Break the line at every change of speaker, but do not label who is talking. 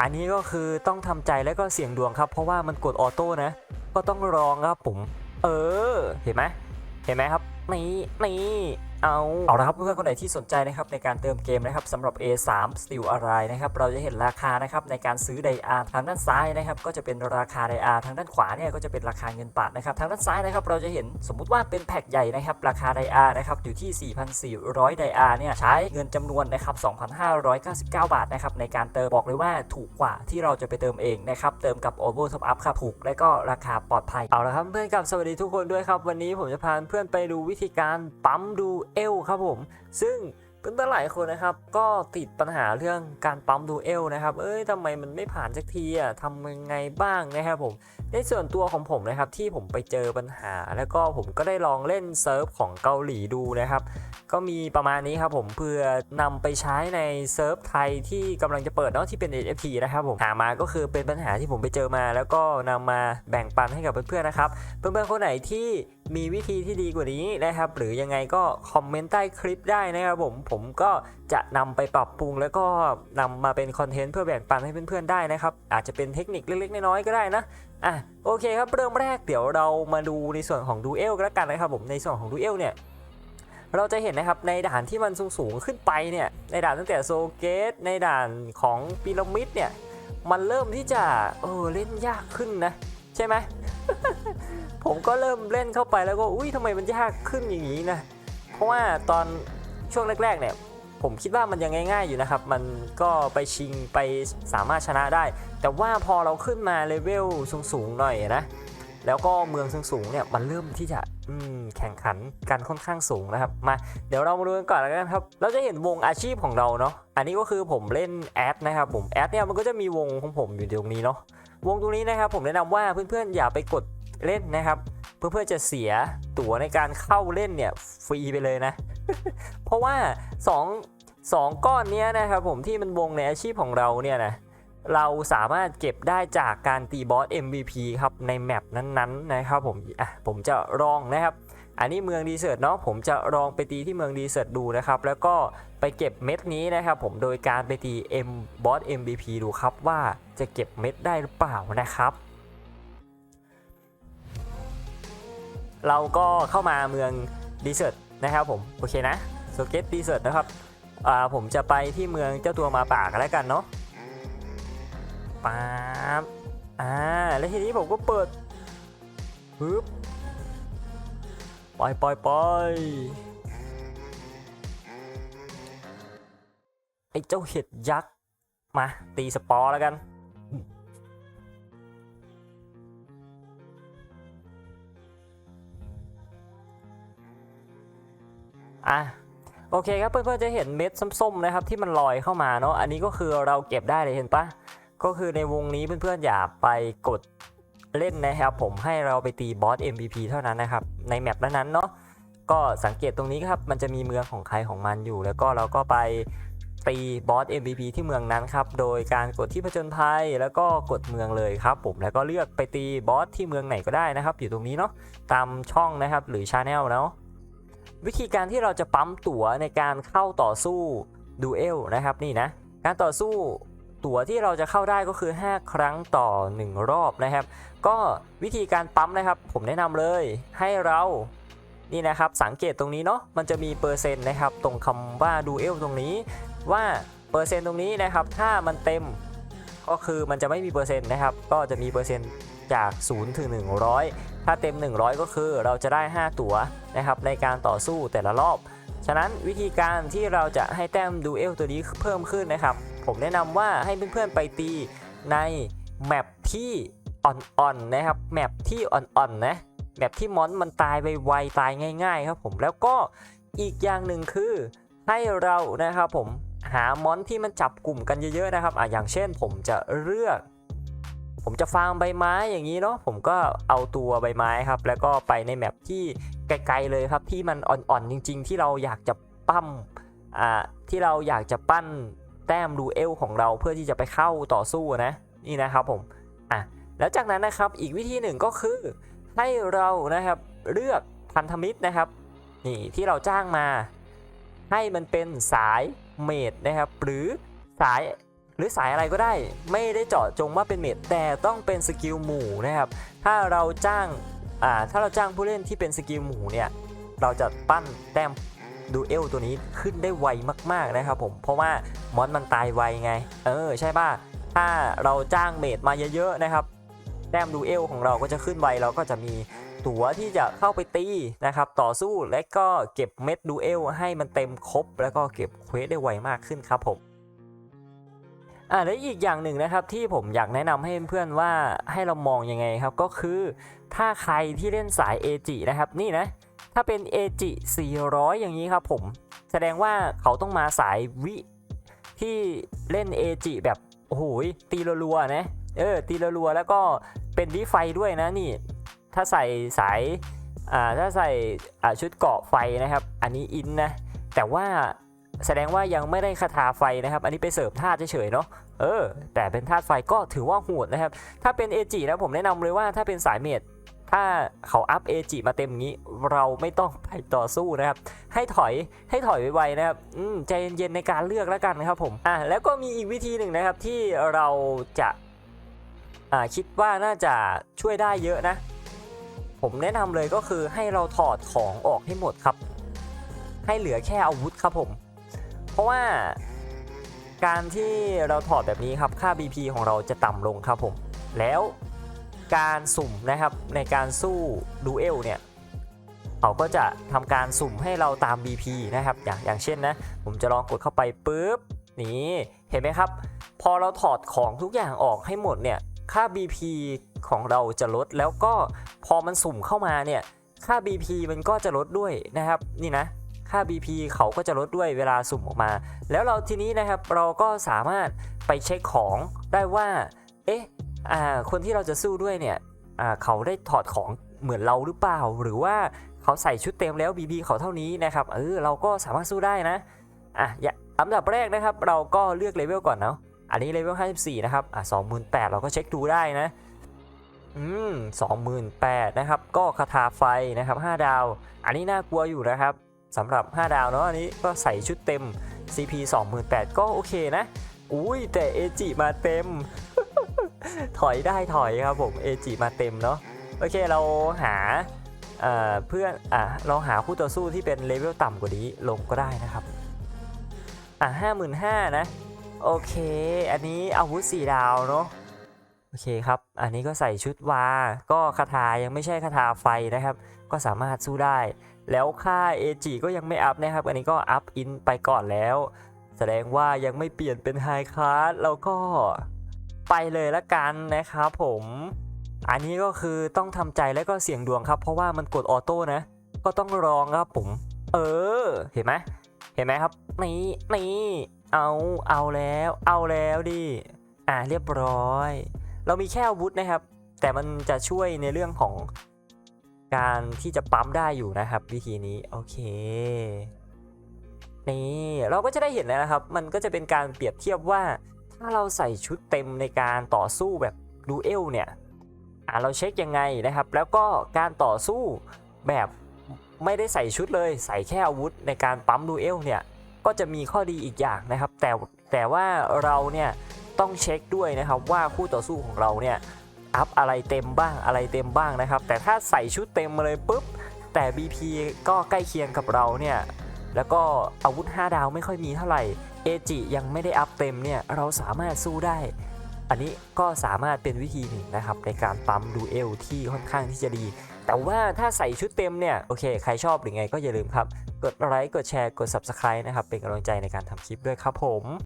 อันนี้ก็คือต้องทำใจแล้วก็เสี่ยงดวงครับ เพราะว่ามันกดออโต้นะ ก็ต้องรองครับผม เออ เห็นไหมเห็นไหมครับ นี่ นี่ เอาเอาละครับเพื่อนๆคนไหนที่สนใจนะครับในการเติมเกมนะครับสำหรับ A3 Steel Arise นะครับเราจะเห็นราคานะครับในการซื้อไดอาร์ทางด้านซ้ายนะครับก็จะเป็นราคาไดอาร์ทางด้านขวาเนี่ยก็จะเป็นราคาเงินบาทนะครับทางด้านซ้ายนะครับเราจะเห็นสมมุติว่าเป็นแพ็กใหญ่นะครับราคาไดอาร์นะครับอยู่ที่ 4,400 ไดอาร์เนี่ยใช้เงินจำนวนนะครับ 2,599 บาทนะครับในการเติมบอกเลยว่าถูกกว่าที่เราจะไปเติมเองนะครับเติมกับ o v e r Top Up ครับถูกและก็ราคาปลอดภัยเอาละครับเพื่อนกับสวัสดีทุกคนด้วยครับวันนี้ผมจะพาเพื่อนไปดูวิธีการปั๊มดูเอลครับผม ซึ่งเพื่อนๆหลายคนนะครับ ก็ติดปัญหาเรื่องการปั๊มดูเอลนะครับ เอ้ยทำไมมันไม่ผ่านสักทีอะทำยังไงบ้างนะครับผม ในส่วนตัวของผมนะครับที่ผมไปเจอปัญหา แล้วก็ผมก็ได้ลองเล่นเซิร์ฟของเกาหลีดูนะครับ ก็มีประมาณนี้ครับผมเพื่อนำไปใช้ในเซิร์ฟไทยที่กำลังจะเปิดเนาะที่เป็น NFT นะครับผมหามาก็คือเป็นปัญหาที่ผมไปเจอมา แล้วก็นำมาแบ่งปันให้กับเพื่อนๆนะครับ เพื่อนๆคนไหนที่มีวิธีที่ดีกว่านี้นะครับ หรือยังไงก็คอมเมนต์ใต้คลิปได้นะครับผม ผมก็จะนำไปปรับปรุงแล้วก็นำมาเป็นคอนเทนต์เพื่อแบ่งปันให้เพื่อนๆได้นะครับ อาจจะเป็นเทคนิคเล็กๆน้อยๆก็ได้นะอะโอเคครับเริ่มแรกเดี๋ยวเรามาดูในส่วนของดูเอลกันแล้วกันนะครับผมในส่วนของดูเอลเนี่ยเราจะเห็นนะครับในด่านที่มันสูงๆขึ้นไปเนี่ยในด่านตั้งแต่โซเกตในด่านของพีระมิดเนี่ยมันเริ่มที่จะเออเล่นยากขึ้นนะ ใช่ไหม ผมก็เริ่มเล่นเข้าไปแล้วก็อุ้ยทำไมมันยากขึ้นอย่างนี้นะ เพราะว่าตอนช่วงแรกๆเนี่ยผมคิดว่ามันยังง่าย ๆอยู่นะครับ มันก็ไปชิงไปสามารถชนะได้ แต่ว่าพอเราขึ้นมาเลเวลสูงๆหน่อยนะแล้วก็เมืองสูงๆเนี่ยมันเริ่มที่จะแข่งขันกันค่อนข้างสูงนะครับมาเดี๋ยวเรามาดูกันก่อนแล้วกันครับ เราจะเห็นวงอาชีพของเราเนาะอันนี้ก็คือผมเล่นแอดนะครับผมแอดเนี่ยมันก็จะมีวงของผมอยู่ตรงนี้เนาะวงตรงนี้นะครับผมแนะนำว่าเพื่อนๆอย่าไปกด เล่นนะครับ เพื่อๆจะเสียตั๋วในการเข้าเล่นเนี่ยฟรีไปเลยนะ เพราะว่า 2 2 ก้อนเนี้ยนะครับผมที่มันวงในอาชีพของเราเนี่ยนะเราสามารถเก็บได้จากการตีบอส MVP ครับในแมปนั้นๆนะครับผมอะผมจะลองนะครับ อันนี้เมืองดีเซิร์ตเนาะผมจะลองไปตีที่เมืองดีเซิร์ตดูนะครับ แล้วก็ไปเก็บเม็ดนี้นะครับผมโดยการไปตี M บอส MVP ดูครับว่าจะเก็บเม็ดได้หรือเปล่านะครับ เราก็เข้ามาเมืองดีเซิร์ตนะครับผมโอเคนะโซเกตดีเซิร์ตนะครับอ่าผมจะไปที่เมืองเจ้าตัวมาป่ากันแล้วกันเนาะปั๊บอ่าแล้วทีนี้ผมก็เปิดปึ๊บปล่อยปล่อยปล่อยไอ้เจ้าเห็ดยักษ์มาตีสปอร์แล้วกัน อะโอเคครับเพื่อนๆจะเห็นเม็ดส้มๆนะครับที่มันลอยเข้ามาเนาะอันนี้ก็คือเราเก็บได้เลยเห็นปะก็คือในวงนี้เพื่อนๆอย่าไปกดเล่นนะครับผมให้เราไปตีบอส MVP เท่านั้นนะครับในแมปนั้นๆเนาะก็สังเกตตรงนี้ครับมันจะมีเมืองของใครของมันอยู่ แล้วก็เราก็ไปตีบอส MVP ที่เมืองนั้นครับโดยการกดที่ผจญภัยแล้วก็กดเมืองเลยครับผมแล้วก็เลือกไปตีบอสที่เมืองไหนก็ได้นะครับ อยู่ตรงนี้เนาะตามช่องนะครับหรือชาแนลเนาะ วิธีการที่เราจะปั๊มตั๋วในการเข้าต่อสู้ดูเอลนะครับนี่นะการต่อสู้ตั๋วที่เราจะเข้าได้ก็คือ 5 ครั้งต่อ 1 รอบนะครับ ก็วิธีการปั๊มนะครับ ผมแนะนำเลยให้เรานี่นะครับสังเกตตรงนี้เนาะมันจะมีเปอร์เซ็นต์นะครับ ตรงคำว่าดูเอลตรงนี้ว่าเปอร์เซ็นต์ตรงนี้นะครับ ถ้ามันเต็ม ก็คือมันจะไม่มีเปอร์เซ็นต์นะครับ ก็จะมีเปอร์เซ็นต์จาก 0 ถึง 100 ถ้าเต็ม 100 ก็คือเราจะได้ 5 ตั๋วนะครับในการต่อสู้แต่ละรอบ ฉะนั้นวิธีการที่เราจะให้แต้มดูเอลตัวนี้เพิ่มขึ้นนะครับ ผมแนะนำว่าให้เพื่อนๆไปตีในแมปที่อ่อนๆนะครับแมปที่อ่อนๆนะแมปที่มอนมันตายไวๆตายง่าย ๆ ครับผมแล้วก็อีกอย่างหนึ่งคือให้เรานะครับผม หามอนที่มันจับกลุ่มกันเยอะๆนะครับอะอย่างเช่นผมจะเลือก ผมจะฟาร์มใบไม้อย่างนี้เนาะผมก็เอาตัวใบไม้ครับ แล้วก็ไปในแมปที่ไกลๆเลยครับที่มันอ่อนๆจริง ๆ ที่เราอยากจะปั้มอ่าที่เราอยากจะปั้นแต้มดูเอลของเราเพื่อที่จะไปเข้าต่อสู้นะนี่นะครับผมอะแล้วจากนั้นนะครับอีกวิธีหนึ่งก็คือให้เรานะครับเลือกพันธมิตรนะครับนี่ที่เราจ้างมา ให้มันเป็นสาย เมดนะครับ หรือสายหรือสายอะไรก็ได้ ไม่ได้เจาะจงว่าเป็นเมดแต่ต้องเป็นสกิลหมู่นะครับ ถ้าเราจ้างอ่าถ้าเราจ้างผู้เล่นที่เป็นสกิลหมู่เนี่ยเราจะปั้นแต้มดูเอลตัวนี้ขึ้นได้ไวมาก ๆนะครับผมเพราะว่ามอนมันตายไวไง เออใช่ป่ะถ้าเราจ้างเมดมาเยอะๆนะครับแต้มดูเอลของเราก็จะขึ้นไวเราก็จะมี ตั๋วที่จะเข้าไปตีนะครับต่อสู้และก็เก็บเม็ดดูเอลให้มันเต็มครบ แล้วก็เก็บเควสได้ไวมากขึ้นครับผมอ่าและอีกอย่างหนึ่งนะครับที่ผมอยากแนะนำให้เพื่อนๆว่าให้เรามองยังไงครับก็คือ ถ้าใครที่เล่นสายเอจินะครับนี่นะถ้าเป็นเอจิ400 อย่างนี้ครับผมแสดงว่าเขาต้องมาสายวิที่เล่นเอจิแบบโอ้โหตีรัวๆนะเออตีรัวๆแล้วก็เป็นวิไฟด้วยนะนี่ ถ้าใส่สายถ้าใส่ชุดเกาะไฟนะครับ อันนี้อินนะ แต่ว่าแสดงว่ายังไม่ได้คาถาไฟนะครับ อันนี้ไปเสริมธาตุเฉยๆเนาะ เออ แต่เป็นธาตุไฟก็ถือว่าโหดนะครับ ถ้าเป็นเอจินะผมแนะนำเลยว่าถ้าเป็นสายเมดถ้าเขาอัพเอจิมาเต็มอย่างนี้ เราไม่ต้องไปต่อสู้นะครับ ให้ถอยให้ถอยไวๆนะครับอืมใจเย็นๆในการเลือกแล้วกันนะครับผมอะแล้วก็มีอีกวิธีหนึ่งนะครับที่เราจะอ่าคิดว่าน่าจะช่วยได้เยอะนะ ผมแนะนำเลยก็คือให้เราถอดของออกให้หมดครับ ให้เหลือแค่อาวุธครับผม เพราะว่าการที่เราถอดแบบนี้ครับค่า BP ของเราจะต่ำลงครับผม แล้วการสุ่มนะครับในการสู้ดูเอลเนี่ยเขาก็จะทำการสุ่มให้เราตาม BP นะครับ อย่างอย่างเช่นนะ ผมจะลองกดเข้าไปปุ๊บนี่เห็นไหมครับ พอเราถอดของทุกอย่างออกให้หมดเนี่ยค่า BP ของเราจะลด แล้วก็พอมันสุ่มเข้ามาเนี่ยค่า BP มันก็จะลดด้วยนะครับนี่นะค่า BP เขาก็จะลดด้วยเวลาสุ่มออกมา แล้วเราทีนี้นะครับเราก็สามารถไปเช็คของได้ว่าเอ๊ะคนที่เราจะสู้ด้วยเนี่ยเขาได้ถอดของเหมือนเราหรือเปล่า หรือว่าเขาใส่ชุดเต็มแล้ว BB เขาเท่านี้นะครับเออเราก็สามารถสู้ได้นะอะอย่าอันดับแรกนะครับ เราก็เลือกเลเวลก่อนเนาะอันนี้เลเวล54 นะครับอะ28,000 เราก็เช็คดูได้นะ อืม28,000นะครับ ก็คาถาไฟนะครับ5ดาว อันนี้น่ากลัวอยู่นะครับสำหรับ 5 ดาวเนาะอันนี้ก็ใส่ชุดเต็ม CP 28,000 ก็โอเคนะ อุ้ยแต่เอจิมาเต็ม ถอยได้ถอยครับผมเอจิมาเต็มเนาะโอเคเราหาเอ่อเพื่อนอะเราหาคู่ต่อสู้ที่เป็นเลเวลต่ำกว่านี้ลงก็ได้นะครับอะห้าหมื่นห้านะ โอเค อันนี้อาวุธสี่ดาวเนาะ โอเคครับ อันนี้ก็ใส่ชุดวา ก็คาถายังไม่ใช่คาถาไฟนะครับ ก็สามารถสู้ได้ แล้วค่าเอจิก็ยังไม่อัพนะครับ อันนี้ก็อัพอินไปก่อนแล้ว แสดงว่ายังไม่เปลี่ยนเป็นไฮคลาสแล้วก็ไปเลยละกันนะครับผม อันนี้ก็คือต้องทำใจแล้วก็เสี่ยงดวงครับ เพราะว่ามันกดออโต้นะ ก็ต้องลองครับผม เออ เห็นไหมเห็นไหมครับ นี่ นี่ เอา เอาแล้ว เอาแล้วดิ อ่าเรียบร้อย เรามีแค่อาวุธนะครับ แต่มันจะช่วยในเรื่องของการที่จะปั๊มได้อยู่นะครับ วิธีนี้โอเคนี่เราก็จะได้เห็นแล้วนะครับ มันก็จะเป็นการเปรียบเทียบว่าถ้าเราใส่ชุดเต็มในการต่อสู้แบบดูเอลเนี่ยอ่าเราเช็คยังไงนะครับ แล้วก็การต่อสู้แบบไม่ได้ใส่ชุดเลย ใส่แค่อาวุธในการปั๊มดูเอลเนี่ยก็จะมีข้อดีอีกอย่างนะครับ แต่แต่ว่าเราเนี่ย ต้องเช็คด้วยนะครับว่าคู่ต่อสู้ของเราเนี่ยอัพอะไรเต็มบ้างอะไรเต็มบ้างนะครับ แต่ถ้าใส่ชุดเต็มมาเลยปุ๊บ แต่ BP ก็ใกล้เคียงกับเราเนี่ยแล้วก็อาวุธ 5 ดาวไม่ค่อยมีเท่าไหร่เอจิยังไม่ได้อัพเต็มเนี่ยเราสามารถสู้ได้ อันนี้ก็สามารถเป็นวิธีหนึ่งนะครับในการปั๊มดูเอลที่ค่อนข้างที่จะดี แต่ว่าถ้าใส่ชุดเต็มเนี่ยโอเคใครชอบหรือไงก็อย่าลืมครับ กดไลค์กดแชร์กด Subscribe นะครับเป็นกำลังใจในการทำคลิปด้วยครับผม